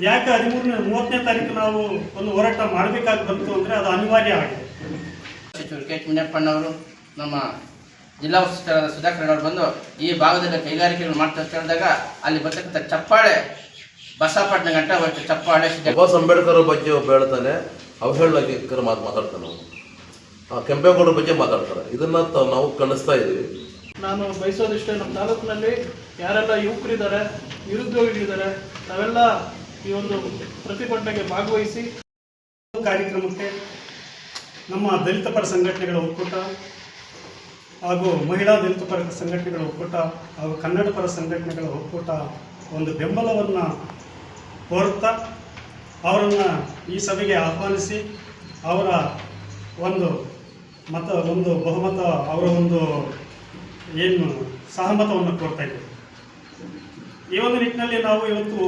ಯಾಕೆ ಹದಿಮೂರನೇ ಮೂವತ್ತನೇ ತಾರೀಕು ನಾವು ಒಂದು ಹೋರಾಟ ಮಾಡಬೇಕಾಗಿ ಬಂತು ಅಂದರೆ ಅದು ಅನಿವಾರ್ಯ ಆಗಿದೆ. ಸಚಿವರು ಕೆ ಎಚ್ ಮುನಿಯಪ್ಪಣ್ಣವರು ನಮ್ಮ ಜಿಲ್ಲಾ ಉಸ್ತುವಾರಿ ಸುಧಾಕರ್ ಅವರು ಬಂದು ಈ ಭಾಗದಲ್ಲಿ ಕೈಗಾರಿಕೆಗಳು ಮಾಡ್ತಾ ಅಂತ ಹೇಳಿದಾಗ ಅಲ್ಲಿ ಬರ್ತಕ್ಕಂಥ ಚಪ್ಪಾಳೆ ಬಸಪಟ್ಟಣ ಗಂಟ ಹೋಯ್ತು ಚಪ್ಪಾಳೆ ಬಾಸ್ ಬಾಬಾ ಅಂಬೇಡ್ಕರ್ ಬಗ್ಗೆ ಒಬ್ಬ ಹೇಳ್ತಾನೆ ಅವಹೇಳನಕರ ಮಾತು ಮಾತಾಡ್ತಾನೆ ನಾವು ಆ, ಕೆಂಪೇಗೌಡರ ಬಗ್ಗೆ ಮಾತಾಡ್ತಾರೆ. ಇದನ್ನ ತ- ನಾವು ಖಂಡಿಸ್ತಾ ಇದ್ದೀವಿ. ನಾನು ಬಯಸೋದಿಷ್ಟೇ ನಮ್ಮ ತಾಲೂಕಿನಲ್ಲಿ ಯಾರೆಲ್ಲ ಯುವಕರಿದ್ದಾರೆ ನಿರುದ್ಯೋಗಿಗಳಿದ್ದಾರೆ ನಾವೆಲ್ಲ ಈ ಒಂದು ಪ್ರತಿಭಟನೆಗೆ ಭಾಗವಹಿಸಿ ಕಾರ್ಯಕ್ರಮಕ್ಕೆ ನಮ್ಮ ದಲಿತ ಪರ ಸಂಘಟನೆಗಳ ಒಕ್ಕೂಟ ಹಾಗೂ ಮಹಿಳಾ ದಲಿತ ಪರ ಸಂಘಟನೆಗಳ ಒಕ್ಕೂಟ ಹಾಗೂ ಕನ್ನಡ ಪರ ಸಂಘಟನೆಗಳ ಒಕ್ಕೂಟ ಒಂದು ಬೆಂಬಲವನ್ನು ಕೋರುತ್ತಾ ಅವರನ್ನು ಈ ಸಭೆಗೆ ಆಹ್ವಾನಿಸಿ ಅವರ ಒಂದು ಮತ, ಒಂದು ಬಹುಮತ, ಅವರ ಒಂದು ಏನು ಸಹಮತವನ್ನು ಕೋರ್ತಾ ಇದ್ದೇವೆ. ಈ ಒಂದು ನಿಟ್ಟಿನಲ್ಲಿ ನಾವು ಇವತ್ತು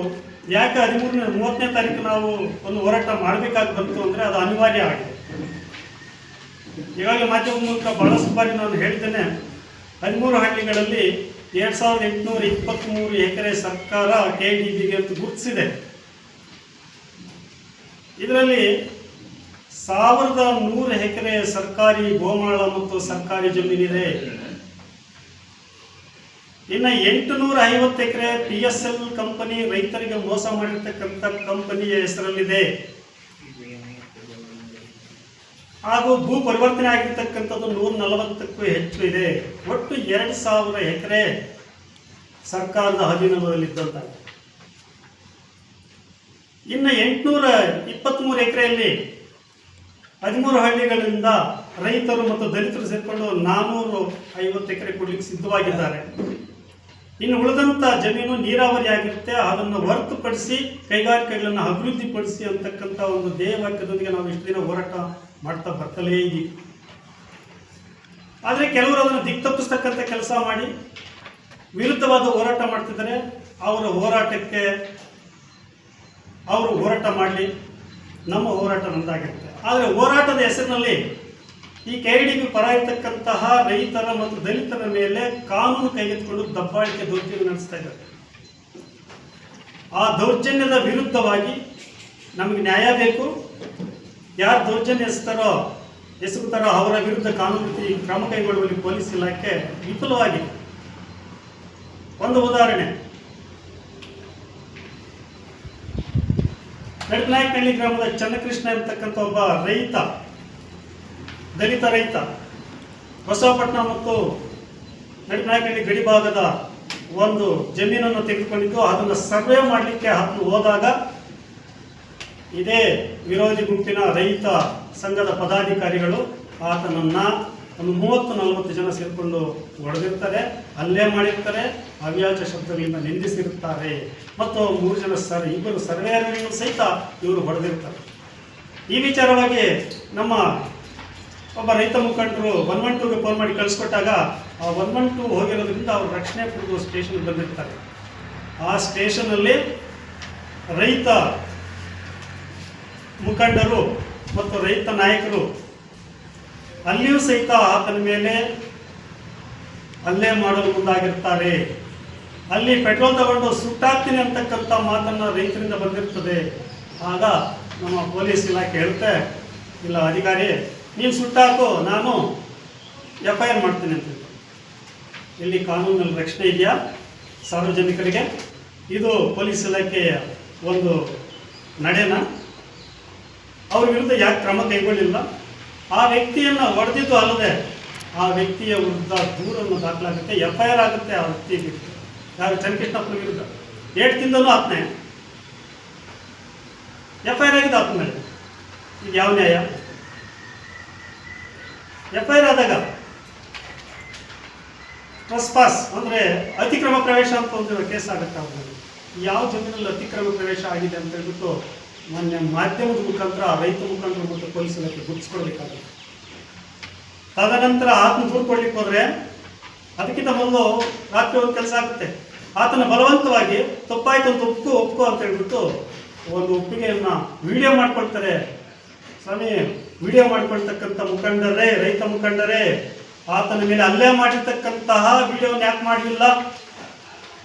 ಯಾಕೆ ಹದಿಮೂರನೇ, ಮೂವತ್ತನೇ ತಾರೀಕು ನಾವು ಒಂದು ಹೋರಾಟ ಮಾಡಬೇಕಾಗಿ ಬಂತು ಅಂದರೆ ಅದು ಅನಿವಾರ್ಯ ಆಗಿದೆ. ಈಗಾಗಲೇ ಮಾಧ್ಯಮದ ಮೂಲಕ ಬಹಳಷ್ಟು ಬಾರಿ ನಾನು ಹೇಳ್ತೇನೆ, ಹದಿಮೂರು ಹಳ್ಳಿಗಳಲ್ಲಿ ಎರಡು ಸಾವಿರದ ಎಂಟುನೂರ ಇಪ್ಪತ್ತ್ಮೂರು ಎಕರೆ ಸರ್ಕಾರ ಕೆ ಡಿ ಬಿಗೆ ಅಂತ ಗುರುತಿಸಿದೆ. ಇದರಲ್ಲಿ ಸಾವಿರದ ನೂರು ಎಕರೆ ಸರ್ಕಾರಿ ಗೋಮಾಳ ಮತ್ತು ಸರ್ಕಾರಿ ಜಮೀನಿದೆ. ಇನ್ನು ಎಂಟುನೂರ ಐವತ್ತು acre P S L company ರೈತರಿಗೆ ಮೋಸ ಮಾಡಿರ್ತಕ್ಕಂಥ ಕಂಪನಿಯ ಹೆಸರಲ್ಲಿದೆ. ಹಾಗೂ ಭೂ ಪರಿವರ್ತನೆ ಆಗಿರ್ತಕ್ಕಂಥದ್ದು ನೂರ ನಲವತ್ತಕ್ಕೂ ಹೆಚ್ಚು ಇದೆ. ಒಟ್ಟು ಎರಡು ಸಾವಿರ ಎಕರೆ ಸರ್ಕಾರದ ಅಧೀನದಲ್ಲಿದ್ದಂತ ಇನ್ನು ಎಂಟುನೂರ ಇಪ್ಪತ್ತ್ಮೂರು ಎಕರೆಯಲ್ಲಿ ಹದಿಮೂರು ಹಳ್ಳಿಗಳಿಂದ ರೈತರು ಮತ್ತು ದಲಿತರು ಸೇರಿಕೊಂಡು ನಾನ್ನೂರು ಐವತ್ತು ಎಕರೆ ಕೊಡ್ಲಿಕ್ಕೆ ಸಿದ್ಧವಾಗಿದ್ದಾರೆ. ಇನ್ನು ಉಳಿದಂಥ ಜಮೀನು ನೀರಾವರಿ ಆಗಿರುತ್ತೆ, ಅದನ್ನು ಹೊರತುಪಡಿಸಿ ಕೈಗಾರಿಕೆಗಳನ್ನು ಅಭಿವೃದ್ಧಿಪಡಿಸಿ ಅಂತಕ್ಕಂಥ ಒಂದು ಧ್ಯೇಯವಾಕ್ಯದೊಂದಿಗೆ ನಾವು ಇಷ್ಟು ದಿನ ಹೋರಾಟ ಮಾಡ್ತಾ ಬರ್ತಲೇ ಇದ್ದೀವಿ ಆದರೆ ಕೆಲವರು ಅದನ್ನು ದಿಕ್ತಪ್ಪಿಸ್ತಕ್ಕಂಥ ಕೆಲಸ ಮಾಡಿ ವಿರುದ್ಧವಾದ ಹೋರಾಟ ಮಾಡ್ತಿದ್ದಾರೆ. ಅವರ ಹೋರಾಟಕ್ಕೆ ಅವರು ಹೋರಾಟ ಮಾಡಲಿ, ನಮ್ಮ ಹೋರಾಟ ನಂದಾಗಿರುತ್ತೆ ಆದರೆ ಹೋರಾಟದ ಹೆಸರಿನಲ್ಲಿ ಈ ಕೆ ಡಿ ಬಿ ಪರ ಇರ್ತಕ್ಕಂತಹ ರೈತರ ಮತ್ತು ದಲಿತರ ಮೇಲೆ ಕಾನೂನು ಕೈಗೆತ್ತಿಕೊಂಡು ದಬ್ಬಾಳಿಕೆ ದೌರ್ಜನ್ಯ ನಡೆಸ್ತಾ ಇದ್ದಾರೆ. ಆ ದೌರ್ಜನ್ಯದ ವಿರುದ್ಧವಾಗಿ ನಮಗೆ ನ್ಯಾಯ ಬೇಕು. ಯಾರು ದೌರ್ಜನ್ಯ ಎಸ್ತಾರೋ, ಎಸಗುತ್ತಾರೋ ಅವರ ವಿರುದ್ಧ ಕಾನೂನು ಕ್ರಮ ಕೈಗೊಳ್ಳುವಲ್ಲಿ ಪೊಲೀಸ್ ಇಲಾಖೆ ವಿಫಲವಾಗಿದೆ. ಒಂದು ಉದಾಹರಣೆ. ನಡನಾಯಕನಹಳ್ಳಿ ಗ್ರಾಮದ ಚನ್ನಕೃಷ್ಣ ಎಂಬತಕ್ಕಂಥ ಒಬ್ಬ ರೈತ ದಲಿತ ರೈತ ಬಸವಪಟ್ಟಣ ಮತ್ತು ನಡಿನಾಯಕಹಳ್ಳಿ ಗಡಿ ಭಾಗದ ಒಂದು ಜಮೀನನ್ನು ತೆಗೆದುಕೊಂಡಿದ್ದು, ಅದನ್ನು ಸರ್ವೆ ಮಾಡಲಿಕ್ಕೆ ಹತ್ತು ಹೋದಾಗ ಇದೇ ವಿರೋಧಿ ಗುಂಪಿನ ರೈತ ಸಂಘದ ಪದಾಧಿಕಾರಿಗಳು ಆತನನ್ನ ಒಂದು ಮೂವತ್ತು ನಲವತ್ತು ಜನ ಸೇರಿಕೊಂಡು ಹೊಡೆದಿರ್ತಾರೆ, ಅಲ್ಲೇ ಮಾಡಿರ್ತಾರೆ ಅವ್ಯಾಜ ಶಬ್ದಗಳಿಂದ ನಿಂದಿಸಿರುತ್ತಾರೆ. ಮತ್ತು ಮೂರು ಜನ ಸರ್, ಇಬ್ಬರು ಸರ್ವೇಯರ್ಗಳನ್ನು ಸಹಿತ ಇವರು ಹೊಡೆದಿರ್ತಾರೆ. ಈ ವಿಚಾರವಾಗಿ ನಮ್ಮ ಒಬ್ಬ ರೈತ ಮುಖಂಡರು ಒನ್ ಒನ್ ಟೂಗೆ ಫೋನ್ ಮಾಡಿ ಕಳಿಸ್ಕೊಟ್ಟಾಗ, ಆ ಒನ್ ಒನ್ ಟೂ ಹೋಗಿರೋದ್ರಿಂದ ಅವರು ರಕ್ಷಣೆ ಪಡೆದು ಸ್ಟೇಷನ್ಗೆ ಬಂದಿರ್ತಾರೆ. ಆ ಸ್ಟೇಷನಲ್ಲಿ ರೈತ ಮುಖಂಡರು ಮತ್ತು ರೈತ ನಾಯಕರು, ಅಲ್ಲಿಯೂ ಸಹಿತ ಆತನ ಮೇಲೆ ಹಲ್ಲೆ ಮಾಡಲು ಮುಂದಾಗಿರ್ತಾರೆ. ಅಲ್ಲಿ ಪೆಟ್ರೋಲ್ ತಗೊಂಡು ಸುಟ್ಟಾಗ್ತೀನಿ ಅಂತಕ್ಕಂಥ ಮಾತನ್ನು ರೈತರಿಂದ ಬಂದಿರ್ತದೆ. ಆಗ ನಮ್ಮ ಪೊಲೀಸ್ ಇಲಾಖೆ ಹೇಳುತ್ತೆ ಇಲ್ಲ ಅಧಿಕಾರಿ ನೀನು ಸುಟ್ಟಾಕು ನಾನು ಎಫ್ ಐ ಆರ್ ಮಾಡ್ತೀನಿ ಅಂತ. ಇಲ್ಲಿ ಕಾನೂನಲ್ಲಿ ರಕ್ಷಣೆ ಇದೆಯಾ? ಸಾರ್ವಜನಿಕರಿಗೆ? ಇದು ಪೊಲೀಸ್ ಇಲಾಖೆಯ ಒಂದು ನಡೆನ? ಅವ್ರ ವಿರುದ್ಧ ಯಾಕೆ ಕ್ರಮ ಕೈಗೊಳ್ಳಿಲ್ಲ? ಆ ವ್ಯಕ್ತಿಯನ್ನು ಹೊಡೆದಿದ್ದು ಅಲ್ಲದೆ ಆ ವ್ಯಕ್ತಿಯ ವಿರುದ್ಧ ದೂರನ್ನು ದಾಖಲಾಗುತ್ತೆ ಎಫ್ ಐ ಆರ್ ಆಗುತ್ತೆ ಆ ವ್ಯಕ್ತಿ ಯಾರು? ಚನ್ನಕೃಷ್ಣಪ್ಪನ ವಿರುದ್ಧ. ಏಟ್ ತಿಂದನೂ ಆತ್ನೆ ಎಫ್ ಐ ಆರ್ ಆಗಿದೆ ಆತ್ಮೇಲೆ ಇದು ಯಾವ ನ್ಯಾಯ? ಎಫ್ ಐ ಆರ್ ಆದಾಗ ಅಂದರೆ ಅತಿಕ್ರಮ ಪ್ರವೇಶ ಅಂತ ಒಂದು ಕೇಸ್ ಆಗುತ್ತೆ ಅವ್ರಿಗೆ ಯಾವ ಜಮೀನಲ್ಲಿ ಅತಿಕ್ರಮ ಪ್ರವೇಶ ಆಗಿದೆ ಅಂತ ಹೇಳ್ಬಿಟ್ಟು ಮೊನ್ನೆ ಮಾಧ್ಯಮದ ಮುಖಾಂತರ, ರೈತ ಮುಖಾಂತರ ಮತ್ತು ಪೊಲೀಸ್ ಇಲಾಖೆ ಗುರುತಿಸ್ಕೊಳ್ಬೇಕಾಗುತ್ತೆ ತದನಂತರ ಆತನ ದೂರು ಕೊಡ್ಲಿಕ್ಕೆ ಹೋದ್ರೆ ಅದಕ್ಕಿಂತ ಮೊದಲು ರಾತ್ರಿ ಒಂದು ಕೆಲಸ ಆಗುತ್ತೆ. ಆತನ ಬಲವಂತವಾಗಿ ತಪ್ಪಾಯ್ತು ಅಂತ ಒಪ್ಪು ಒಪ್ಪು ಅಂತ ಹೇಳ್ಬಿಟ್ಟು ಒಂದು ಒಪ್ಪಿಗೆಯನ್ನ ವಿಡಿಯೋ ಮಾಡ್ಕೊಳ್ತಾರೆ. ಸ್ವಾಮಿ ವಿಡಿಯೋ ಮಾಡ್ಕೊಳ್ತಕ್ಕಂಥ ಮುಖಂಡರೇ, ರೈತ ಮುಖಂಡರೇ, ಆತನ ಮೇಲೆ ಅಲ್ಲೇ ಮಾಡಿರ್ತಕ್ಕಂತಹ ವಿಡಿಯೋನ ಯಾಕೆ ಮಾಡಲಿಲ್ಲ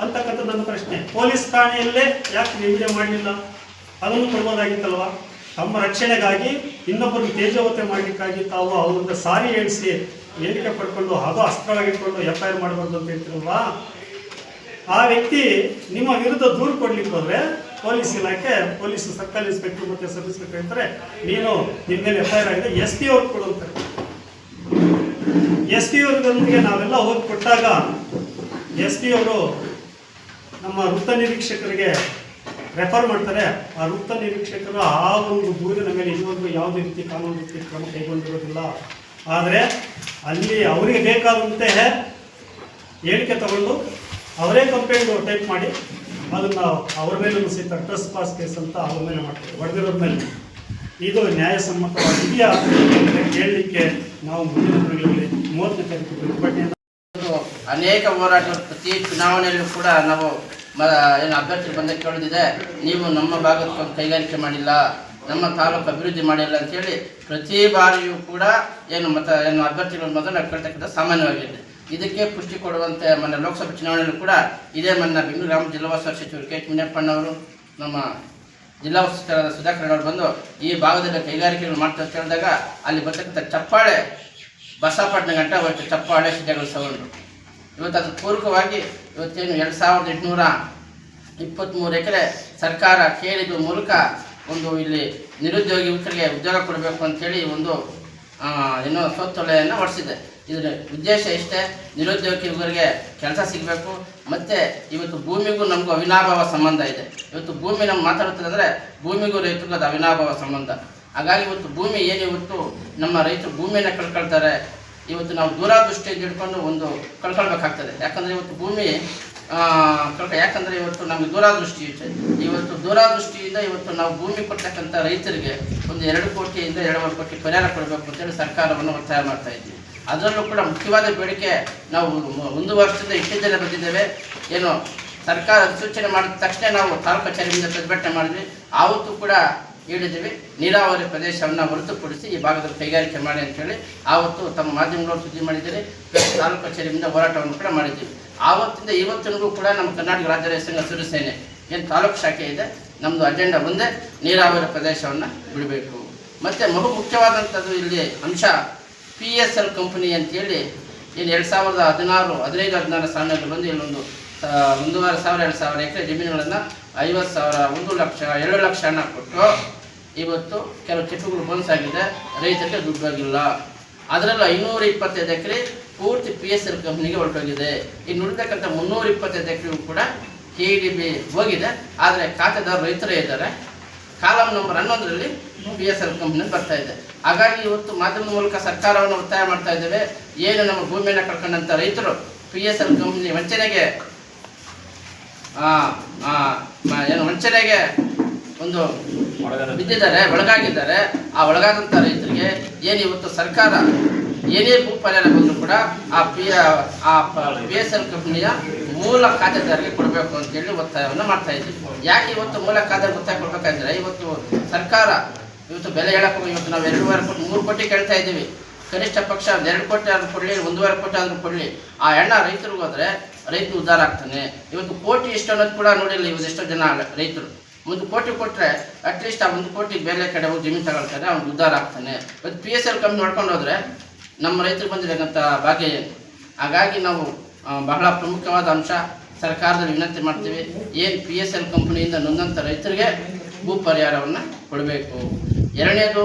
ಅಂತಕ್ಕಂಥ ನನ್ನ ಪ್ರಶ್ನೆ. ಪೊಲೀಸ್ ಠಾಣೆಯಲ್ಲೇ ಯಾಕೆ ವಿಡಿಯೋ ಮಾಡಲಿಲ್ಲ ಅದನ್ನು ಕೊಡ್ಬೋದಾಗಿತ್ತಲ್ವಾ? ತಮ್ಮ ರಕ್ಷಣೆಗಾಗಿ ಇನ್ನೊಬ್ಬರು ತೇಜವತೆ ಮಾಡಲಿಕ್ಕಾಗಿ ತಾವು ಅವರಿಂದ ಸಾರಿ ಹೇಳಿಸಿ ಹೇಳಿಕೆ ಪಡ್ಕೊಂಡು ಅದು ಅಸ್ತ್ರವಾಗಿಟ್ಕೊಂಡು ಎಫ್ ಐ ಆರ್ ಮಾಡಬಾರ್ದು ಅಂತ ಹೇಳ್ತಿರಲ್ವಾ? ಆ ವ್ಯಕ್ತಿ ನಿಮ್ಮ ವಿರುದ್ಧ ದೂರು ಕೊಡ್ಲಿಕ್ಕೆ ಹೋದ್ರೆ ಪೊಲೀಸ್ ಇಲಾಖೆ, ಪೊಲೀಸ್ ಸರ್ಕಲ್ ಇನ್ಸ್ಪೆಕ್ಟರ್ ಮತ್ತೆ ಸಬ್ ಇನ್ಸ್ಪೆಕ್ಟರ್ ಅಂತಾರೆ, ನೀನು ನಿನ್ನ ಮೇಲೆ ಎಫ್ ಐ ಆರ್ ಆಗಿದೆ, ಎಸ್ ಪಿ ಅವ್ರಿಗೆ ಕೊಡು ಅಂತಾರೆ ಎಸ್ ಪಿ ಅವ್ರಿಗೊಂದಿಗೆ ನಾವೆಲ್ಲ ಹೋಗಿ ಕೊಟ್ಟಾಗ ಎಸ್ ಪಿ ಅವರು ನಮ್ಮ ವೃತ್ತ ನಿರೀಕ್ಷಕರಿಗೆ ರೆಫರ್ ಮಾಡ್ತಾರೆ. ಆ ವೃತ್ತ ನಿರೀಕ್ಷಕರು ಆ ಒಂದು ದೂರಿನ ಮೇಲೆ ಇನ್ನೊಂದು ಯಾವುದೇ ರೀತಿ ಕಾನೂನು ರೀತಿ ಕ್ರಮ ಕೈಗೊಂಡಿರೋದಿಲ್ಲ. ಆದರೆ ಅಲ್ಲಿ ಅವರಿಗೆ ಬೇಕಾದಂತೆ ಹೇಳಿಕೆ ತಗೊಂಡು ಅವರೇ ಕಂಪ್ಲೇಂಟ್ ಟೈಪ್ ಮಾಡಿ ಅದನ್ನು ಅವ್ರ ಮೇಲೆ ಸಹಿತ ಟ್ರಸ್ ಪಾಸ್ ಕೇಸ್ ಅಂತ ಅವ್ರ ಮೇಲೆ ಮಾಡ್ತಾರೆ ಹೊಡೆದಿರೋದ್ರ ಮೇಲೆ. ಇದು ನ್ಯಾಯಸಮ್ಮತವಾಗಿದೆಯಾ ಅಂತ ಹೇಳಲಿಕ್ಕೆ ನಾವು ಮುಂದಿನ ದಿನಗಳಲ್ಲಿ ಮೂವತ್ತನೇ ತಾರೀಕು ಪ್ರತಿಭಟನೆ ಅನೇಕ ಹೋರಾಟಗಳು ಪ್ರತಿ ಚುನಾವಣೆಯಲ್ಲೂ ಕೂಡ ನಾವು ಏನು ಅಭ್ಯರ್ಥಿ ಬಂದ ಕೇಳೋದಿದೆ. ನೀವು ನಮ್ಮ ಭಾಗಕ್ಕೆ ಕೈಗಾರಿಕೆ ಮಾಡಿಲ್ಲ, ನಮ್ಮ ತಾಲೂಕು ಅಭಿವೃದ್ಧಿ ಮಾಡಿಲ್ಲ ಅಂತೇಳಿ ಪ್ರತಿ ಬಾರಿಯೂ ಕೂಡ ಏನು ಮತ, ಏನು ಅಭ್ಯರ್ಥಿಗಳ ಮೊದಲು ಕೇಳ್ತಕ್ಕಂಥ ಸಾಮಾನ್ಯವಾಗಿದೆ. ಇದಕ್ಕೆ ಪುಷ್ಟಿ ಕೊಡುವಂತೆ ಮೊನ್ನೆ ಲೋಕಸಭೆ ಚುನಾವಣೆಯಲ್ಲೂ ಕೂಡ ಇದೇ ಮೊನ್ನೆ ಬೆಂಗಳೂರು ಗ್ರಾಮ ಜಿಲ್ಲಾ ಉಸ್ತುವಾರಿ ಸಚಿವರು ಕೆ ಎಚ್ ನಮ್ಮ ಜಿಲ್ಲಾ ಉಸ್ತುವಾರಿ ಸುಧಾಕರ್ ಅವರು ಬಂದು ಈ ಭಾಗದಲ್ಲಿ ಕೈಗಾರಿಕೆಗಳು ಮಾಡ್ತಾ ಅಂತ ಹೇಳಿದಾಗ ಅಲ್ಲಿ ಬರ್ತಕ್ಕಂಥ ಚಪ್ಪಾಳೆ ಬಸಪಟ್ಟಣ ಗಂಟೆ ಹೋಯ್ತು ಚಪ್ಪಾಳೆ ಸಿದ್ಧಗಳು ಸೌಂಡು ಇವತ್ತು ಅದು ಪೂರ್ವಕವಾಗಿ ಇವತ್ತೇನು ಎರಡು ಸಾವಿರದ ಎಂಟುನೂರ ಇಪ್ಪತ್ತ್ಮೂರು ಎಕರೆ ಸರ್ಕಾರ ಕೇಳಿದ ಮೂಲಕ ಒಂದು ಇಲ್ಲಿ ನಿರುದ್ಯೋಗಿ ಯುವಕರಿಗೆ ಉದ್ಯೋಗ ಕೊಡಬೇಕು ಅಂತೇಳಿ ಒಂದು ಏನೋ ಸ್ವತ್ತೊಲೆಯನ್ನು ಹೊಡಿಸಿದೆ. ಇದರ ಉದ್ದೇಶ ಇಷ್ಟೇ, ನಿರುದ್ಯೋಗಿ ಯುವಕರಿಗೆ ಕೆಲಸ ಸಿಗಬೇಕು, ಮತ್ತು ಇವತ್ತು ಭೂಮಿಗೂ ನಮಗೂ ಅವಿನಾಭಾವ ಸಂಬಂಧ ಇದೆ. ಇವತ್ತು ಭೂಮಿ ನಮ್ಗೆ ಮಾತಾಡುತ್ತದೆ ಅಂದರೆ, ಭೂಮಿಗೂ ರೈತರಿಗೂ ಅದು ಅವಿನಾಭಾವ ಸಂಬಂಧ. ಹಾಗಾಗಿ ಇವತ್ತು ಭೂಮಿ ಏನು ಇವತ್ತು ನಮ್ಮ ರೈತರು ಭೂಮಿಯನ್ನು ಕಳ್ಕೊಳ್ತಾರೆ, ಇವತ್ತು ನಾವು ದೂರದೃಷ್ಟಿಯಿಂದ ಹಿಡ್ಕೊಂಡು ಒಂದು ಕಳ್ಕೊಳ್ಬೇಕಾಗ್ತದೆ. ಯಾಕಂದರೆ ಇವತ್ತು ಭೂಮಿ ಕಳ್ಕೊ ಕಳ್ಕ, ಯಾಕಂದರೆ ಇವತ್ತು ನಮಗೆ ದೂರದೃಷ್ಟಿ ಇದೆ. ಇವತ್ತು ದೂರದೃಷ್ಟಿಯಿಂದ ಇವತ್ತು ನಾವು ಭೂಮಿ ಕೊಡ್ತಕ್ಕಂಥ ರೈತರಿಗೆ ಒಂದು ಎರಡು ಕೋಟಿಯಿಂದ ಎರಡೂವರೆ ಕೋಟಿ ಪರಿಹಾರ ಕೊಡಬೇಕು ಅಂತೇಳಿ ಸರ್ಕಾರವನ್ನು ಒತ್ತಾಯ ಮಾಡ್ತಾ ಇದ್ದೀವಿ. ಅದರಲ್ಲೂ ಕೂಡ ಮುಖ್ಯವಾದ ಬೇಡಿಕೆ ನಾವು ಒಂದು ವರ್ಷದಿಂದ ಇಷ್ಟು ಜನ ಬಂದಿದ್ದೇವೆ. ಏನು ಸರ್ಕಾರ ಸೂಚನೆ ಮಾಡಿದ ತಕ್ಷಣ ನಾವು ತಾಲೂಕು ಕಚೇರಿಯಿಂದ ಪ್ರತಿಭಟನೆ ಮಾಡಿದ್ವಿ. ಆವತ್ತು ಕೂಡ ಹೇಳಿದ್ದೀವಿ. ನೀರಾವರಿ ಪ್ರದೇಶವನ್ನು ಹೊರತುಪಡಿಸಿ ಈ ಭಾಗದಲ್ಲಿ ಕೈಗಾರಿಕೆ ಮಾಡಿ ಅಂತೇಳಿ ಆವತ್ತು ತಮ್ಮ ಮಾಧ್ಯಮಗಳು ಸುದ್ದಿ ಮಾಡಿದ್ದೀರಿ. ತಾಲೂಕು ಕಚೇರಿಯಿಂದ ಹೋರಾಟವನ್ನು ಕೂಡ ಮಾಡಿದ್ದೀವಿ. ಆವತ್ತಿಂದ ಇವತ್ತಿನಗೂ ಕೂಡ ನಮ್ಮ ಕರ್ನಾಟಕ ರಾಜ್ಯ ರೈತ ಸಂಘ ಸಿರಿಸೇನೆ. ಏನು ತಾಲೂಕು ಶಾಖೆ ಇದೆ. ನಮ್ಮದು ಅಜೆಂಡಾ ಮುಂದೆ ನೀರಾವರಿ ಪ್ರದೇಶವನ್ನು ಬಿಡಬೇಕು. ಮತ್ತು ಬಹು ಮುಖ್ಯವಾದಂಥದ್ದು ಇಲ್ಲಿ ಅಂಶ ಪಿ ಎಸ್ ಎಲ್ ಕಂಪನಿ ಅಂತೇಳಿ ಏನು ಎರಡು ಸಾವಿರದ ಹದಿನಾರು, ಹದಿನೈದು, ಹದಿನಾರು ಸಾಲಿನಲ್ಲಿ ಬಂದು ಇಲ್ಲೊಂದು ಒಂದೂವರೆ ಸಾವಿರ, ಎರಡು ಸಾವಿರ ಎಕರೆ ಜಮೀನುಗಳನ್ನು ಐವತ್ತು ಸಾವಿರ, ಒಂದು ಲಕ್ಷ, ಎರಡು ಲಕ್ಷ ಹಣ ಕೊಟ್ಟು ಇವತ್ತು ಕೆಲವು ಚೆಕ್ಕುಗಳು ಆಗಿದೆ. ರೈತರಿಗೆ ದುಡ್ಡು ಆಗಿಲ್ಲ ಅದರಲ್ಲೂ ಐನೂರ ಇಪ್ಪತ್ತೈದು ಎಕರೆ ಪೂರ್ತಿ ಪಿ ಎಸ್ ಎಲ್ ಕಂಪ್ನಿಗೆ ಹೊರಟೋಗಿದೆ. ಇನ್ನು ಉಳಿದಕ್ಕಂಥ ಮುನ್ನೂರ ಇಪ್ಪತ್ತೈದು ಎಕರೆಗೂ ಕೂಡ ಕೆ ಡಿ ಬಿ ಹೋಗಿದೆ. ಆದರೆ ಖಾತೆದಾರರು ರೈತರೇ ಇದ್ದಾರೆ. ಕಾಲಮ್ ನಂಬರ್ ಹನ್ನೊಂದರಲ್ಲಿ ಬಿ ಎಸ್ ಎಲ್ ಕಂಪ್ನಿ ಬರ್ತಾ ಇದೆ. ಹಾಗಾಗಿ ಇವತ್ತು ಮಾಧ್ಯಮದ ಮೂಲಕ ಸರ್ಕಾರವನ್ನು ಒತ್ತಾಯ ಮಾಡ್ತಾ ಇದ್ದೇವೆ. ಏನು ನಮ್ಮ ಭೂಮಿಯನ್ನು ಕಳ್ಕೊಂಡಂತ ರೈತರು ಪಿ ಎಸ್ ಎಲ್ ಕಂಪ್ನಿ ವಂಚನೆಗೆ ಏನು ವಂಚನೆಗೆ ಒಂದು ಬಿದ್ದಿದ್ದಾರೆ, ಒಳಗಾಗಿದ್ದಾರೆ. ಆ ಒಳಗಾದಂಥ ರೈತರಿಗೆ ಏನು ಇವತ್ತು ಸರ್ಕಾರ ಏನೇ ಭೂ ಪರಿಹಾರ ಬಂದರೂ ಕೂಡ ಆ ಪಿ ಆ ಪಿ ಎಸ್ ಎಲ್ ಕಂಪ್ನಿಯ ಮೂಲ ಖಾತೆದಾರರಿಗೆ ಕೊಡಬೇಕು ಅಂತೇಳಿ ಒತ್ತಾಯವನ್ನು ಮಾಡ್ತಾ ಇದ್ದೀವಿ. ಯಾಕೆ ಇವತ್ತು ಮೂಲ ಖಾತೆ ಒತ್ತಾಯ ಕೊಡ್ಬೇಕಾದ್ರೆ ಇವತ್ತು ಸರ್ಕಾರ ಇವತ್ತು ಬೆಲೆ ಹೇಳಕ್ಕೆ ಇವತ್ತು ನಾವು ಎರಡೂವರೆ ಕೋಟಿ, ಮೂರು ಕೋಟಿ ಕೇಳ್ತಾ ಇದ್ದೀವಿ. ಕನಿಷ್ಠ ಪಕ್ಷ ಎರಡು ಕೋಟಿ ಆದ್ರೂ ಕೊಡಲಿ, ಒಂದೂವರೆ ಕೋಟಿ ಆದ್ರೂ ಕೊಡಲಿ. ಆ ಎಣ್ಣ ರೈತರಿಗೆ ಹೋದ್ರೆ ರೈತ ಉದ್ಧಾರ ಆಗ್ತಾನೆ. ಇವತ್ತು ಕೋಟಿ ಇಷ್ಟು ಅನ್ನೋದು ಕೂಡ ನೋಡಿಲ್ಲ ಇವತ್ತು ಎಷ್ಟೋ ಜನ ರೈತರು. ಒಂದು ಕೋಟಿ ಕೊಟ್ಟರೆ ಅಟ್ಲೀಸ್ಟ್ ಆ ಒಂದು ಕೋಟಿ ಬೇರೆ ಕಡೆ ಹೋಗಿ ಜಮೀನು ತಗೊಳ್ತಾರೆ ಅವ್ನು ಉದ್ಧಾರ ಆಗ್ತಾನೆ. ಇವತ್ತು ಪಿ ಎಸ್ ಎಲ್ ಕಂಪ್ನಿ ನೋಡ್ಕೊಂಡು ಹೋದರೆ ನಮ್ಮ ರೈತರು ಬಂದಿರತಕ್ಕಂಥ ಭಾಗ್ಯ ಏನು? ಹಾಗಾಗಿ ನಾವು ಬಹಳ ಪ್ರಮುಖವಾದ ಅಂಶ ಸರ್ಕಾರದಲ್ಲಿ ವಿನಂತಿ ಮಾಡ್ತೀವಿ. ಏನು ಪಿ ಎಸ್ ಎಲ್ ಕಂಪ್ನಿಯಿಂದ ನೊಂದಂಥ ರೈತರಿಗೆ ಭೂ ಪರಿಹಾರವನ್ನು ಕೊಡಬೇಕು. ಎರಡನೇದು,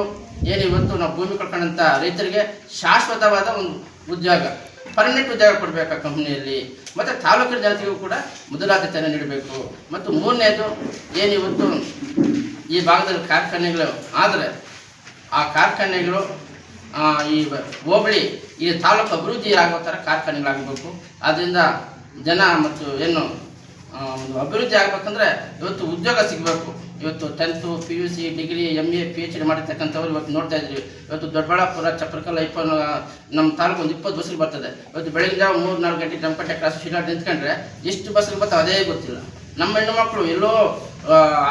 ಏನು ಇವತ್ತು ನಾವು ಭೂಮಿ ಕಳ್ಕೊಂಡಂಥ ರೈತರಿಗೆ ಶಾಶ್ವತವಾದ ಒಂದು ಉದ್ಯೋಗ, ಪರ್ಮನೆಂಟ್ ಉದ್ಯೋಗ ಕೊಡಬೇಕು ಆ ಕಂಪ್ನಿಯಲ್ಲಿ ಮತ್ತು ತಾಲೂಕಿನ ಜನತೆಗೂ ಕೂಡ ಮೊದಲಾದ್ಯತೆಯನ್ನು ನೀಡಬೇಕು. ಮತ್ತು ಮೂರನೇದು, ಏನು ಇವತ್ತು ಈ ಭಾಗದಲ್ಲಿ ಕಾರ್ಖಾನೆಗಳು ಆದರೆ ಆ ಕಾರ್ಖಾನೆಗಳು ಈ ಹೋಬಳಿ, ಈ ತಾಲೂಕು ಅಭಿವೃದ್ಧಿ ಆಗೋ ಥರ ಕಾರ್ಖಾನೆಗಳಾಗಬೇಕು. ಅದರಿಂದ ಜನ ಮತ್ತು ಏನು ಒಂದು ಅಭಿವೃದ್ಧಿ ಆಗಬೇಕಂದ್ರೆ ಇವತ್ತು ಉದ್ಯೋಗ ಸಿಗಬೇಕು. ಇವತ್ತು tenth P U C degree M A P H D ಮಾಡಿರ್ತಕ್ಕಂಥವ್ರು ಇವತ್ತು ನೋಡ್ತಾ ಇದ್ರಿ. ಇವತ್ತು ದೊಡ್ಡಬಳ್ಳಾಪುರ ಚಪ್ರಕಲ್ ಐಪನ್ ನಮ್ಮ ತಾಲೂಕು ಒಂದು ಇಪ್ಪತ್ತು ಬಸ್ಸಿಗೆ ಬರ್ತದೆ. ಇವತ್ತು ಬೆಳಗ್ಗೆ ಮೂರು, ನಾಲ್ಕು ಗಂಟೆ ಟೆಂಪಟೆ ಕ್ರಾಸ್ ಶಿಲಾ ನಿಂತ್ಕೊಂಡ್ರೆ ಎಷ್ಟು ಬಸ್ಸಿಗೆ ಬರ್ತಾವೆ, ಅದೇ ಗೊತ್ತಿಲ್ಲ. ನಮ್ಮ ಹೆಣ್ಣು ಮಕ್ಕಳು ಎಲ್ಲೋ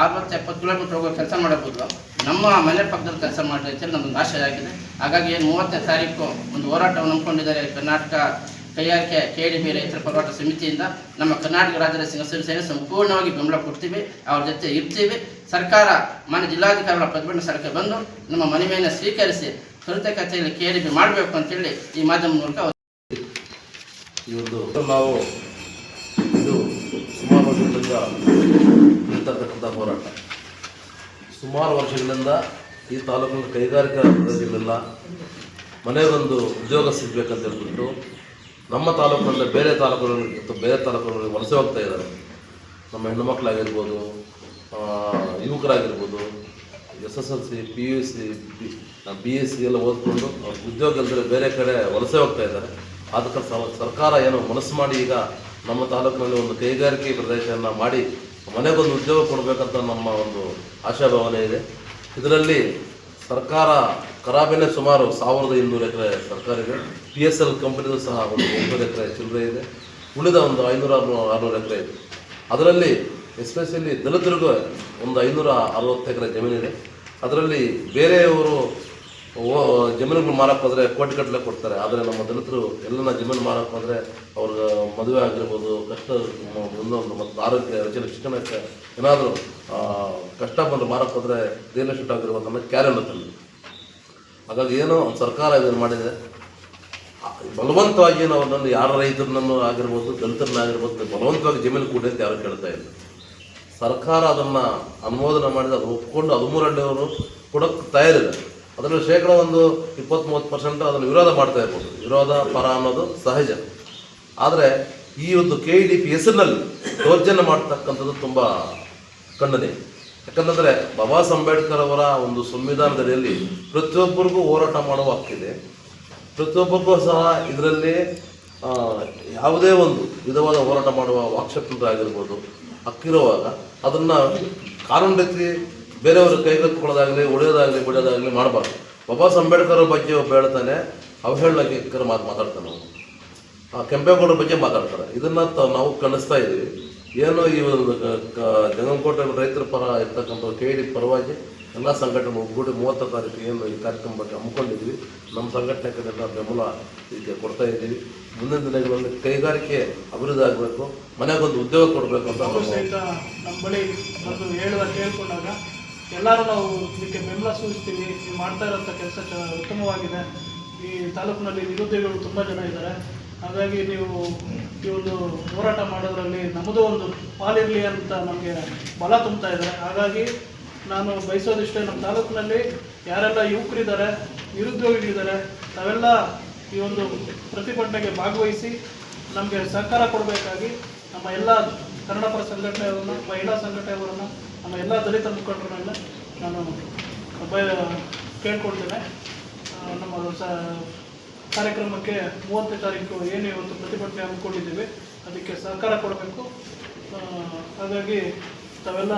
ಅರವತ್ತು, ಎಪ್ಪತ್ತು ಕಿಲೋಮೀಟ್ರ್ ಹೋಗೋ ಕೆಲಸ ಮಾಡಬಹುದು ನಮ್ಮ ಮನೆ ಪಕ್ಕದಲ್ಲಿ ಕೆಲಸ ಮಾಡಿ ಅಂತೇಳಿ ನಮ್ಮ ಆಶಯ ಆಗಿದೆ. ಹಾಗಾಗಿ ಏನು ಮೂವತ್ತನೇ ತಾರೀಕು ಒಂದು ಹೋರಾಟವನ್ನು ನಂಬ್ಕೊಂಡಿದ್ದಾರೆ ಕರ್ನಾಟಕ ಕೈಗಾರಿಕೆ ಕೆ ಡಿ ಬಿ ರೈತರ ಹೋರಾಟ ಸಮಿತಿಯಿಂದ ನಮ್ಮ ಕರ್ನಾಟಕ ರಾಜ್ಯದ ಸಿಂಗಸೂರು ಸೇನೆ ಸಂಪೂರ್ಣವಾಗಿ ಬೆಂಬಲ ಕೊಡ್ತೀವಿ, ಅವ್ರ ಜೊತೆ ಇರ್ತೀವಿ. ಸರ್ಕಾರ, ಮಾನ್ಯ ಜಿಲ್ಲಾಧಿಕಾರಿಗಳ ಪ್ರತಿಭಟನೆ ಸ್ಥಳಕ್ಕೆ ಬಂದು ನಮ್ಮ ಮನವಿಯನ್ನು ಸ್ವೀಕರಿಸಿ ತ್ವರಿತಗತಿಯಲ್ಲಿ ಕೆ ಡಿ ಬಿ ಮಾಡಬೇಕು ಅಂತೇಳಿ ಈ ಮಾಧ್ಯಮ ಮೂಲಕ ಇವತ್ತು ನಾವು ಇದು ಸುಮಾರು ಹೋರಾಟ. ಸುಮಾರು ವರ್ಷಗಳಿಂದ ಈ ತಾಲೂಕಿನ ಕೈಗಾರಿಕಾ ಪ್ರದೇಶಗಳೆಲ್ಲ ಮನೆಗೊಂದು ಉದ್ಯೋಗ ಸಿಗಬೇಕಂತ ಹೇಳ್ಬಿಟ್ಟು ನಮ್ಮ ತಾಲೂಕಿನಿಂದ ಬೇರೆ ತಾಲೂಕುಗಳಿಗೆ ಬೇರೆ ತಾಲೂಕುಗಳಿಗೆ ವಲಸೆ ಹೋಗ್ತಾ ಇದ್ದಾರೆ. ನಮ್ಮ ಹೆಣ್ಣುಮಕ್ಕಳಾಗಿರ್ಬೋದು ಯುವಕರಾಗಿರ್ಬೋದು, S S L C, P U C B S C ಎಲ್ಲ ಓದ್ಕೊಂಡು ಉದ್ಯೋಗ ಇಲ್ಲದ್ರೆ ಬೇರೆ ಕಡೆ ವಲಸೆ ಹೋಗ್ತಾ ಇದ್ದಾರೆ. ಅದಕ್ಕೆ ಸರ್ಕಾರ ಏನೋ ಮನಸ್ಸು ಮಾಡಿ ಈಗ ನಮ್ಮ ತಾಲೂಕಿನಲ್ಲಿ ಒಂದು ಕೈಗಾರಿಕೆ ಪ್ರದೇಶವನ್ನು ಮಾಡಿ ಮನೆಗೊಂದು ಉದ್ಯೋಗ ಕೊಡಬೇಕಂತ ನಮ್ಮ ಒಂದು ಆಶಾಭಾವನೆ ಇದೆ. ಇದರಲ್ಲಿ ಸರ್ಕಾರ ಕರಾಬಿನೇ ಸುಮಾರು ಸಾವಿರದ ಇನ್ನೂರು ಎಕರೆ ಸರ್ಕಾರ ಇದೆ. ಪಿ ಎಸ್ ಎಲ್ ಕಂಪನಿದು ಸಹ ಒಂದು ಒಂಬತ್ತು ಎಕರೆ ಚಿಲ್ಲರೆ ಇದೆ. ಉಳಿದ ಒಂದು ಐನೂರ ಆರುನೂರು ಎಕರೆ ಇದೆ. ಅದರಲ್ಲಿ ಎಸ್ಪೆಷಲಿ ದಲಿತರಿಗೂ ಒಂದು ಐನೂರ ಅರವತ್ತು ಎಕರೆ ಜಮೀನಿದೆ. ಅದರಲ್ಲಿ ಬೇರೆಯವರು ಜಮೀನುಗಳು ಮಾರಕ್ಕೆ ಹೋದರೆ ಕೋಟಿಗಟ್ಟಲೆ ಕೊಡ್ತಾರೆ. ಆದರೆ ನಮ್ಮ ದಲಿತರು ಎಲ್ಲನ ಜಮೀನು ಮಾರಕ್ಕೆ ಹೋದರೆ ಅವ್ರಿಗೆ ಮದುವೆ ಆಗಿರ್ಬೋದು, ಕಷ್ಟ ಮತ್ತು ಆರೋಗ್ಯ, ರಚನೆ, ಶಿಕ್ಷಣಕ್ಕೆ ಏನಾದರೂ ಕಷ್ಟ ಬಂದು ಮಾರಕ್ಕೆ ಹೋದರೆ ರಿಯಲ್ ಎಸ್ಟೇಟ್ ಆಗಿರ್ಬೋದು ಅನ್ನೋ ಕ್ಯಾರೆ ಅನ್ನುತ್ತಲ್ಲ ಹಾಗಾಗಿ ಏನೋ ಸರ್ಕಾರ ಇದನ್ನು ಮಾಡಿದೆ ಬಲವಂತವಾಗಿ ನಾವು ನನ್ನ ಯಾರ ರೈತರನ್ನು ಆಗಿರ್ಬೋದು, ದಲಿತರನ್ನ ಆಗಿರ್ಬೋದು, ಬಲವಂತವಾಗಿ ಜಮೀನು ಕೂಡ ಅಂತ ಯಾರು ಕೇಳ್ತಾ ಇಲ್ಲ. ಸರ್ಕಾರ ಅದನ್ನು ಅನುಮೋದನೆ ಮಾಡಿದ ಅದು ಒಪ್ಕೊಂಡು ಹದಿಮೂರಲ್ಲಿಯವರು ಕೊಡೋಕ್ಕೆ ತಯಾರಿದೆ ಅದರಲ್ಲಿ ಶೇಕಡ ಒಂದು ಇಪ್ಪತ್ತು ಮೂವತ್ತು ಪರ್ಸೆಂಟ್ ಅದನ್ನು ವಿರೋಧ ಮಾಡ್ತಾ ಇರ್ಬೋದು. ವಿರೋಧ, ಪರ ಅನ್ನೋದು ಸಹಜ. ಆದರೆ ಈ ಒಂದು ಕೆ ಇ ಡಿ ಪಿ ಹೆಸರಿನಲ್ಲಿ ದೌರ್ಜನ್ಯ ಮಾಡ್ತಕ್ಕಂಥದ್ದು ತುಂಬ ಖಂಡನೆ ಯಾಕಂತಂದರೆ ಬಾಬಾ ಅಂಬೇಡ್ಕರ್ ಅವರ ಒಂದು ಸಂವಿಧಾನದಲ್ಲಿ ಪ್ರತಿಯೊಬ್ಬರಿಗೂ ಹೋರಾಟ ಮಾಡುವ ಹಕ್ಕಿದೆ ಪ್ರತಿಯೊಬ್ಬರಿಗೂ ಸಹ ಇದರಲ್ಲಿ ಯಾವುದೇ ಒಂದು ವಿಧವಾದ ಹೋರಾಟ ಮಾಡುವ ವಾಕ್ಶಕ್ತಿ ಆಗಿರ್ಬೋದು, ಹಕ್ಕಿರುವಾಗ ಅದನ್ನು ಕಾನೂನು ರೀತಿ ಬೇರೆಯವರು ಕೈಗೆತ್ತಿಕೊಳ್ಳೋದಾಗಲಿ ಉಳಿಯೋದಾಗಲಿ ಬಿಡೋದಾಗಲಿ ಮಾಡಬಾರ್ದು. ಬಾಬಾ ಅಂಬೇಡ್ಕರ್ ಬಗ್ಗೆ ಒಬ್ಬ ಹೇಳ್ತಾನೆ ಅವಹೇಳನಕ್ಕೆ ಮಾತು ಮಾತಾಡ್ತಾನೆ ಅವನು. ಆ ಕೆಂಪೇಗೌಡರ ಬಗ್ಗೆ ಮಾತಾಡ್ತಾರೆ. ಇದನ್ನ ತ- ನಾವು ಕಲಿಸ್ತಾ ಇದ್ದೀವಿ. ಏನು ಈ ಒಂದು ಕ- ಕ- ರೈತರ ಪರ ಇರ್ತಕ್ಕಂಥ ಕೆ ಡಿ ಪರವಾಗಿ ಎಲ್ಲ ಸಂಘಟನೆ ಒಗ್ಗೂಡಿ ಮೂವತ್ತು ತಾರೀಕು ಏನು ಈ ಕಾರ್ಯಕ್ರಮ ಬಗ್ಗೆ ಹಮ್ಮಿಕೊಂಡಿದ್ವಿ ನಮ್ಮ ಸಂಘಟನೆ ಕಡೆಲ್ಲ ಬೆಂಬಲ ಇದಕ್ಕೆ ಕೊಡ್ತಾ ಇದ್ದೀವಿ. ಮುಂದಿನ ದಿನಗಳಲ್ಲಿ ಕೈಗಾರಿಕೆ ಅಭಿವೃದ್ಧಿ ಆಗಬೇಕು. ಮನೆಗೊಂದು ಉದ್ಯೋಗ ಕೊಡಬೇಕು ಅಂತ ಎಲ್ಲರೂ ನಾವು ಇದಕ್ಕೆ ಬೆಂಬಲ ಸೂಚಿಸ್ತೀವಿ. ನೀವು ಮಾಡ್ತಾ ಇರೋಂಥ ಕೆಲಸ ಚ, ಉತ್ತಮವಾಗಿದೆ. ಈ ತಾಲೂಕಿನಲ್ಲಿ ನಿರುದ್ಯೋಗಿಗಳು ತುಂಬ ಜನ ಇದ್ದಾರೆ. ಹಾಗಾಗಿ ನೀವು ಈ ಒಂದು ಹೋರಾಟ ಮಾಡೋದರಲ್ಲಿ ನಮ್ಮದು ಒಂದು ಪಾಲಿರಲಿ ಅಂತ ನಮಗೆ ಬಲ ತುಂಬ್ತಾ ಇದ್ದಾರೆ. ಹಾಗಾಗಿ ನಾನು ಬಯಸೋದಿಷ್ಟೇ ನಮ್ಮ ತಾಲೂಕಿನಲ್ಲಿ ಯಾರೆಲ್ಲ ಯುವಕರಿದ್ದಾರೆ, ನಿರುದ್ಯೋಗಿಗಳಿದ್ದಾರೆ, ತಾವೆಲ್ಲ ಈ ಒಂದು ಪ್ರತಿಭಟನೆಗೆ ಭಾಗವಹಿಸಿ ನಮಗೆ ಸಹಕಾರ ಕೊಡಬೇಕಾಗಿ ನಮ್ಮ ಎಲ್ಲ ಕನ್ನಡ ಪರ ಸಂಘಟನೆಯವರನ್ನ, ಮಹಿಳಾ ಸಂಘಟನೆಯವರನ್ನ ನಮ್ಮ ಎಲ್ಲ ದಲಿತ ಮುಖಂಡರನ್ನೆಲ್ಲ ನಾನು ಬಯ ಕೇಳ್ಕೊಳ್ತೇನೆ. ನಮ್ಮ ಸ ಕಾರ್ಯಕ್ರಮಕ್ಕೆ ಮೂವತ್ತನೇ ತಾರೀಕು ಏನು ಇವತ್ತು ಪ್ರತಿಭಟನೆ ಹಮ್ಮಿಕೊಂಡಿದ್ದೀವಿ, ಅದಕ್ಕೆ ಸಹಕಾರ ಕೊಡಬೇಕು. ಹಾಗಾಗಿ ತಾವೆಲ್ಲ